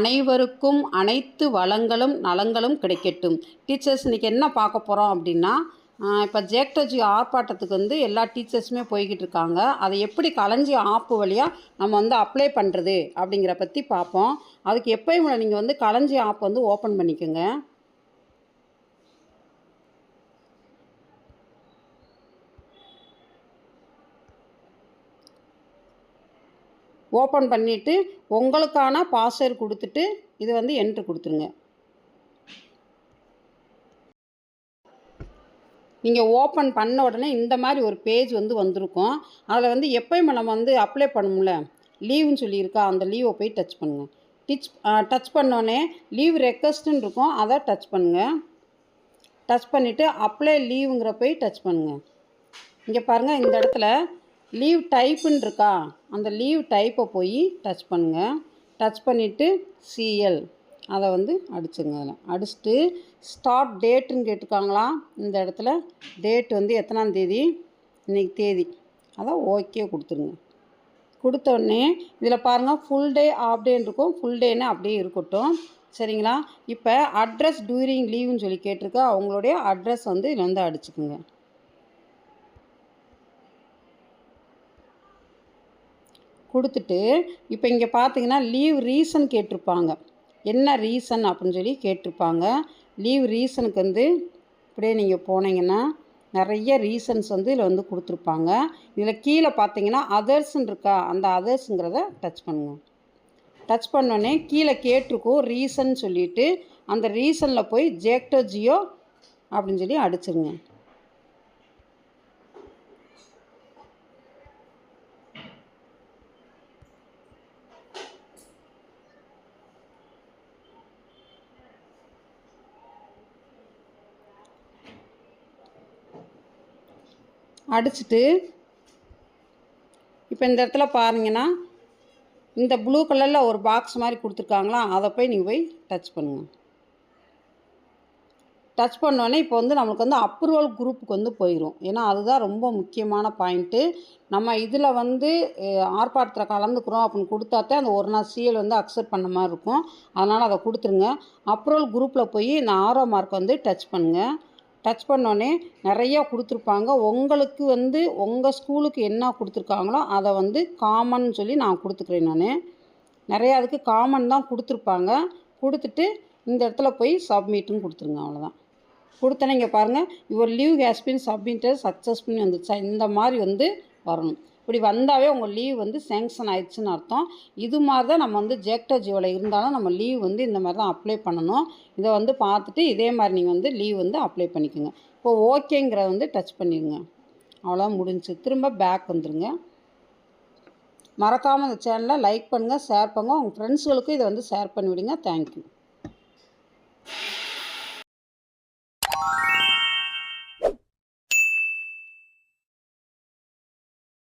அனைவருக்கும் அனைத்து வளங்களும் நலங்களும் கிடைக்கட்டும். டீச்சர்ஸ் இன்றைக்கி என்ன பார்க்க போகிறோம் அப்படின்னா இப்போ ஜேக்டஜி ஆர்ப்பாட்டத்துக்கு வந்து எல்லா டீச்சர்ஸுமே போய்கிட்டு இருக்காங்க. அதை எப்படி கலைஞ்சி ஆப்பு வழியாக நம்ம வந்து அப்ளை பண்ணுறது அப்படிங்கிற பற்றி பார்ப்போம். அதுக்கு எப்போயும் நீங்கள் வந்து கலைஞ்சி ஆப் வந்து ஓப்பன் பண்ணிக்கோங்க. ஓப்பன் பண்ணிவிட்டு உங்களுக்கான பாஸ்வேர்டு கொடுத்துட்டு இது வந்து என்ட்ரு கொடுத்துருங்க. நீங்கள் ஓப்பன் பண்ண உடனே இந்த மாதிரி ஒரு பேஜ் வந்து வந்திருக்கும். அதில் வந்து எப்போயுமே நம்ம வந்து அப்ளை பண்ணும்ல. லீவுன்னு சொல்லியிருக்கா அந்த லீவை போய் டச் பண்ணுங்கள் டிச் டச் பண்ணோடனே லீவ் ரெக்வஸ்ட்டுன்னு இருக்கும் அதை டச் பண்ணுங்கள் டச் பண்ணிவிட்டு அப்ளை லீவுங்கிற போய் டச் பண்ணுங்கள் இங்கே பாருங்கள் இந்த இடத்துல லீவ் டைப்புன்னு இருக்கா? அந்த லீவ் டைப்பை போய் டச் பண்ணுங்கள் டச் பண்ணிவிட்டு சிஎல் அதை வந்து அடிச்சுங்க அதில். அடிச்சுட்டு ஸ்டார்ட் டேட்டுன்னு கேட்டிருக்காங்களா? இந்த இடத்துல டேட் வந்து எத்தனாம் தேதி? இன்றைக்கி தேதி. அதான் ஓகே கொடுத்துருங்க. கொடுத்தோடனே இதில் பாருங்கள் ஃபுல் டே ஆஃப் டேன்னு இருக்கும். ஃபுல் டேன்னு அப்படியே இருக்கட்டும். சரிங்களா? இப்போ அட்ரஸ் டூரிங் லீவுன்னு சொல்லி கேட்டிருக்கா. அவங்களுடைய அட்ரஸ் வந்து இதில் வந்து அடிச்சுக்குங்க. கொடுத்துட்டு இப்போ இங்கே பார்த்தீங்கன்னா லீவ் ரீசன் கேட்டிருப்பாங்க. என்ன ரீசன் அப்படின்னு சொல்லி கேட்டிருப்பாங்க. லீவ் ரீசனுக்கு வந்து இப்படியே நீங்கள் போனீங்கன்னா நிறைய ரீசன்ஸ் வந்து இதில் வந்து கொடுத்துருப்பாங்க. இதில் கீழே பார்த்தீங்கன்னா அதர்ஸ்ன்னு இருக்கா அந்த அதர்ஸுங்கிறத டச் பண்ணுங்க. டச் பண்ணோடனே கீழே கேட்டிருக்கோம் ரீசன் சொல்லிவிட்டு அந்த ரீசனில் போய் ஜேக்டோ ஜியோ அப்படின்னு சொல்லி அடிச்சிருங்க. அடிச்சுட்டு இப்போ இந்த இடத்துல பாருங்கன்னா இந்த ப்ளூ கலரில் ஒரு பாக்ஸ் மாதிரி கொடுத்துருக்காங்களா? அதை போய் நீங்கள் போய் டச் பண்ணுங்கள் டச் பண்ணோடனே இப்போ வந்து நம்மளுக்கு வந்து அப்ரூவல் குரூப்புக்கு வந்து போயிடும் ஏன்னா அதுதான் ரொம்ப முக்கியமான பாயிண்ட்டு நம்ம இதில் வந்து ஆர்ப்பாட்டத்தில் கலந்துக்கிறோம் அப்படின்னு கொடுத்தாத்தே அந்த ஒரு நாள் சிஎல் வந்து அக்செப்ட் பண்ண மாதிரி இருக்கும். அதனால் அதை கொடுத்துருங்க. அப்ரூவல் குரூப்பில் போய் இந்த ஆரோ மார்க் வந்து டச் பண்ணுங்கள் டச் பண்ணோன்னே நிறையா கொடுத்துருப்பாங்க. உங்களுக்கு வந்து உங்கள் ஸ்கூலுக்கு என்ன கொடுத்துருக்காங்களோ அதை வந்து காமன் சொல்லி நான் கொடுத்துக்கிறேன் நான். நிறையா அதுக்கு காமன் தான் கொடுத்துருப்பாங்க. கொடுத்துட்டு இந்த இடத்துல போய் சப்மிட்டும் கொடுத்துருங்க அவ்வளோதான் கொடுத்தனே இங்கே பாருங்கள் your leave has been submitted சக்ஸஸ்ஃபுல்னு வந்துச்சா இந்த மாதிரி வந்து வரணும். இப்படி வந்தாவே உங்கள் லீவ் வந்து சேங்ஷன் ஆயிடுச்சுன்னு அர்த்தம். இது மாதிரி தான் நம்ம வந்து ஜேக்டோ ஜீவில் இருந்தாலும் நம்ம லீவ் வந்து இந்த மாதிரி தான் அப்ளை பண்ணணும். இதை வந்து பார்த்துட்டு இதே மாதிரி நீங்கள் வந்து லீவ் வந்து அப்ளை பண்ணிக்கோங்க. இப்போ ஓகேங்கிறத வந்து டச் பண்ணிடுங்க. அவ்வளோ முடிஞ்சு திரும்ப பேக் வந்துடுங்க மறக்காமல் இந்த சேனலை லைக் பண்ணுங்கள் ஷேர் பண்ணுங்கள் உங்கள் ஃப்ரெண்ட்ஸுகளுக்கும் இதை வந்து ஷேர் பண்ணிவிடுங்க. தேங்க்யூ